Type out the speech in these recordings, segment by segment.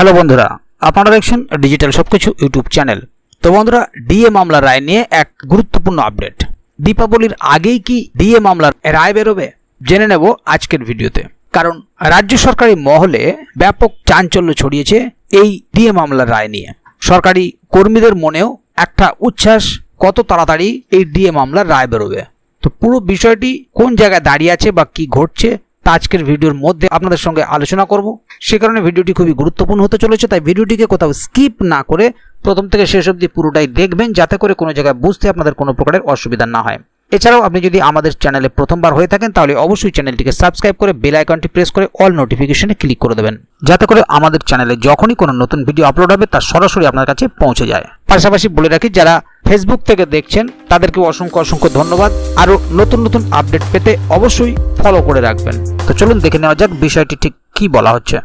Hello বন্ধুরা, আপনারা দেখছেন ডিজিটাল সবকিছু ইউটিউব চ্যানেল। তো বন্ধুরা, ডিএ মামলা রায় নিয়ে এক গুরুত্বপূর্ণ আপডেট। দীপাবলির আগেই কি ডিএ মামলার রায় বেরোবে? জেনে নেব আজকের ভিডিওতে। কারণ রাজ্য সরকারি মহলে ব্যাপক চাঞ্চল্য ছড়িয়েছে এই ডিএ মামলার রায় নিয়ে। সরকারি কর্মীদের মনেও একটা উচ্ছ্বাস কত তাড়াতাড়ি এই ডিএ মামলার রায় বেরোবে। তো পুরো বিষয়টি কোন জায়গায় দাঁড়িয়ে আছে বা কি ঘটছে তা আজকের ভিডিওর মধ্যে আপনাদের সঙ্গে আলোচনা করব। সে কারণে ভিডিওটি খুবই গুরুত্বপূর্ণ হতে চলেছে, তাই ভিডিওটিকে কোথাও স্কিপ না করে প্রথম থেকে শেষ অবধি পুরোটাই দেখবেন, যাতে করে কোনো জায়গায় বুঝতে আপনাদের কোনো প্রকারের অসুবিধা না হয়। এছাড়াও আপনি যদি আমাদের চ্যানেলে প্রথমবার হয়ে থাকেন, তাহলে অবশ্যই চ্যানেলটিকে সাবস্ক্রাইব করে বেল আইকনটি প্রেস করে অল নোটিফিকেশনে ক্লিক করে দেবেন, যাতে করে আমাদের চ্যানেলে যখনই কোনো নতুন ভিডিও আপলোড হবে, তা সরাসরি আপনার কাছে পৌঁছে যায়। পাশাপাশি বলে রাখি, যারা ফেসবুক থেকে দেখছেন তাদেরকে অসংখ্য অসংখ্য ধন্যবাদ। আরও নতুন নতুন আপডেট পেতে অবশ্যই ফলো করে রাখবেন। তো চলুন দেখে নেওয়া যাক বিষয়টি ঠিক কী বলা হচ্ছে।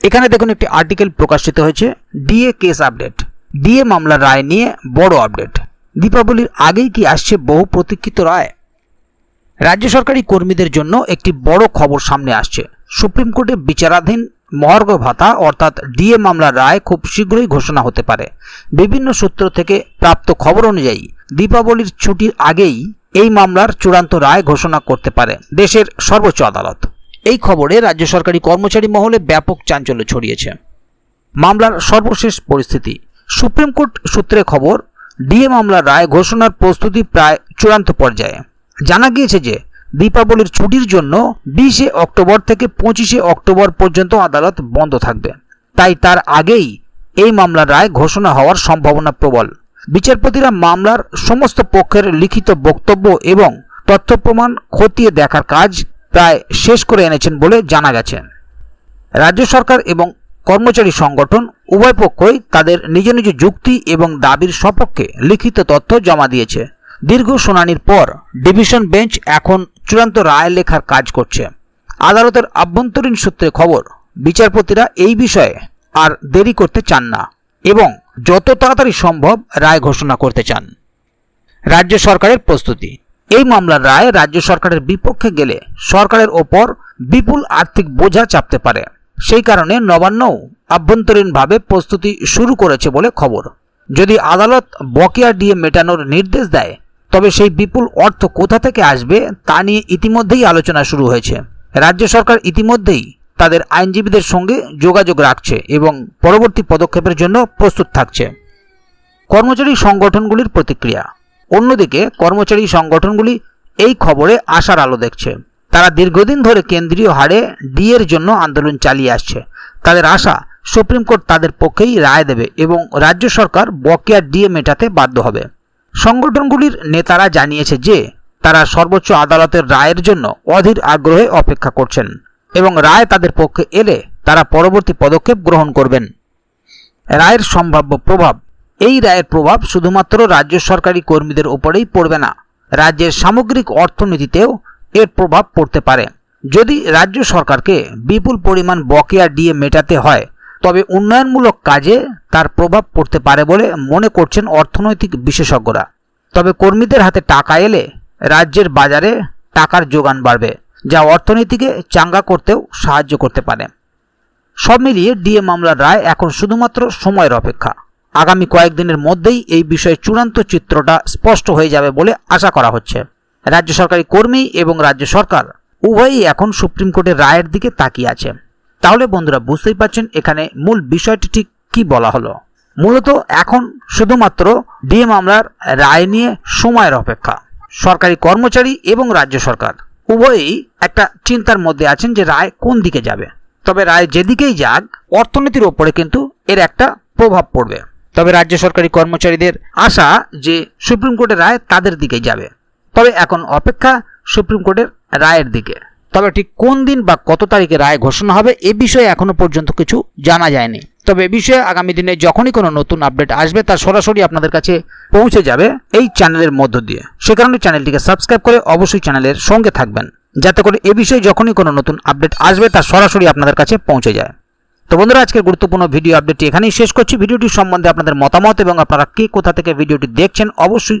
এখানে দেখুন, একটি আর্টিকেল প্রকাশিত হয়েছে ডিএ কেস আপডেট ডিএ মামলার রায় নিয়ে বড় আপডেট দীপাবলির আগেই কি আসছে বহু প্রতীক্ষিত রায়? রাজ্য সরকারি কর্মীদের জন্য একটি বড় খবর সামনে আসছে। সুপ্রিম কোর্টে বিচারাধীন মহার্ঘ ভাতা অর্থাৎ ডিএ মামলার রায় খুব শীঘ্রই ঘোষণা হতে পারে। বিভিন্ন সূত্র থেকে প্রাপ্ত খবর অনুযায়ী দীপাবলির ছুটির আগেই এই মামলার চূড়ান্ত রায় ঘোষণা করতে পারে দেশের সর্বোচ্চ আদালত। এই খবরে রাজ্য সরকারি কর্মচারী মহলে ব্যাপক চাঞ্চল্য ছড়িয়েছে। মামলার সর্বশেষ পরিস্থিতি। সুপ্রিম কোর্ট সূত্রে খবর ডিএ মামলার রায় ঘোষণার প্রস্তুতি প্রায় চূড়ান্ত পর্যায়ে। জানা গিয়েছে যে, দীপাবলির ছুটির জন্য বিশে অক্টোবর থেকে পঁচিশে অক্টোবর পর্যন্ত আদালত বন্ধ থাকবে। তাই তার আগেই এই মামলার রায় ঘোষণা হওয়ার সম্ভাবনা প্রবল। বিচারপতিরা মামলার সমস্ত পক্ষের লিখিত বক্তব্য এবং তথ্য প্রমাণ খতিয়ে দেখার কাজ প্রায় শেষ করে এনেছেন বলে জানা গেছে। রাজ্য সরকার এবং কর্মচারী সংগঠন উভয় পক্ষই তাদের নিজ নিজ যুক্তি এবং দাবির সপক্ষে লিখিত তথ্য জমা দিয়েছে। দীর্ঘ শুনানির পর ডিভিশন বেঞ্চ এখন চূড়ান্ত রায় লেখার কাজ করছে। আদালতের আভ্যন্তরীণ সূত্রে খবর, বিচারপতিরা এই বিষয়ে আর দেরি করতে চান না এবং যত তাড়াতাড়ি সম্ভব রায় ঘোষণা করতে চান। রাজ্য সরকারের প্রস্তুতি। এই মামলার রায় রাজ্য সরকারের বিপক্ষে গেলে সরকারের ওপর বিপুল আর্থিক বোঝা চাপতে পারে। সেই কারণে নবান্নও আভ্যন্তরীণভাবে প্রস্তুতি শুরু করেছে বলে খবর। যদি আদালত বকেয়া ডিএ মেটানোর নির্দেশ দেয়, তবে সেই বিপুল অর্থ কোথা থেকে আসবে তা নিয়ে ইতিমধ্যেই আলোচনা শুরু হয়েছে। রাজ্য সরকার ইতিমধ্যেই তাদের আইনজীবীদের সঙ্গে যোগাযোগ রাখছে এবং পরবর্তী পদক্ষেপের জন্য প্রস্তুত থাকছে। কর্মচারী সংগঠনগুলির প্রতিক্রিয়া। অন্যদিকে কর্মচারী সংগঠনগুলি এই খবরে আশার আলো দেখছে। তারা দীর্ঘদিন ধরে কেন্দ্রীয় হারে ডিএর জন্য আন্দোলন চালিয়ে আসছে। তাদের আশা, সুপ্রিম কোর্ট তাদের পক্ষেই রায় দেবে এবং রাজ্য সরকার বকেয়া ডিএ মেটাতে বাধ্য হবে। সংগঠনগুলির নেতারা জানিয়েছে যে, তারা সর্বোচ্চ আদালতের রায়ের জন্য অধীর আগ্রহে অপেক্ষা করছেন এবং রায় তাদের পক্ষে এলে তারা পরবর্তী পদক্ষেপ গ্রহণ করবেন। রায়ের সম্ভাব্য প্রভাব, এই রায়ের প্রভাব শুধুমাত্র রাজ্য সরকারি কর্মীদের উপরেই পড়বে না, রাজ্যের সামগ্রিক অর্থনীতিতেও এর প্রভাব পড়তে পারে। যদি রাজ্য সরকারকে বিপুল পরিমাণ বকেয়া ডিএ মেটাতে হয়, তবে উন্নয়নমূলক কাজে তার প্রভাব পড়তে পারে বলে মনে করছেন অর্থনৈতিক বিশেষজ্ঞরা। তবে কর্মীদের হাতে টাকা এলে রাজ্যের বাজারে টাকার যোগান বাড়বে, যা অর্থনীতিকে চাঙ্গা করতেও সাহায্য করতে পারে। সব মিলিয়ে ডিএ মামলার রায় এখন শুধুমাত্র সময়ের অপেক্ষা। আগামী কয়েকদিনের মধ্যেই এই বিষয়ে চূড়ান্ত চিত্রটা স্পষ্ট হয়ে যাবে বলে আশা করা হচ্ছে। রাজ্য সরকারি কর্মী এবং রাজ্য সরকার উভয়ই এখন সুপ্রিম কোর্টের রায়ের দিকে তাকিয়ে আছে। তাহলে বন্ধুরা বুঝতেই পারছেন এখানে মূল বিষয়টি ঠিক কি বলা হলো। মূলত এখন শুধুমাত্র ডিএ মামলার রায় নিয়ে সময়ের অপেক্ষা। সরকারি কর্মচারী এবং রাজ্য সরকার উভয়ই একটা চিন্তার মধ্যে আছেন যে রায় কোন দিকে যাবে। তবে রায় যেদিকেই যাক, অর্থনীতির ওপরে কিন্তু এর একটা প্রভাব পড়বে। তবে রাজ্য সরকারি কর্মচারীদের আশা যে সুপ্রিম কোর্টের রায় তাদের দিকেই যাবে। তবে এখন অপেক্ষা সুপ্রিম কোর্টের রায়ের দিকে। তবে ঠিক কোন দিন বা কত তারিখে রায় ঘোষণা হবে এ বিষয়ে এখনও পর্যন্ত কিছু জানা যায়নি। তবে এ বিষয়ে আগামী দিনে যখনই কোনো নতুন আপডেট আসবে, তা সরাসরি আপনাদের কাছে পৌঁছে যাবে এই চ্যানেলের মধ্য দিয়ে। সে কারণে চ্যানেলটিকে সাবস্ক্রাইব করে অবশ্যই চ্যানেলের সঙ্গে থাকবেন, যাতে করে এ বিষয়ে যখনই কোনো নতুন আপডেট আসবে, তা সরাসরি আপনাদের কাছে পৌঁছে যায়। তো বন্ধুরা, আজকের গুরুত্বপূর্ণ ভিডিও আপডেটটি এখানেই শেষ করছি। ভিডিওটি সম্বন্ধে আপনাদের মতামত এবং আপনারা কে কোথা থেকে ভিডিওটি দেখছেন, অবশ্যই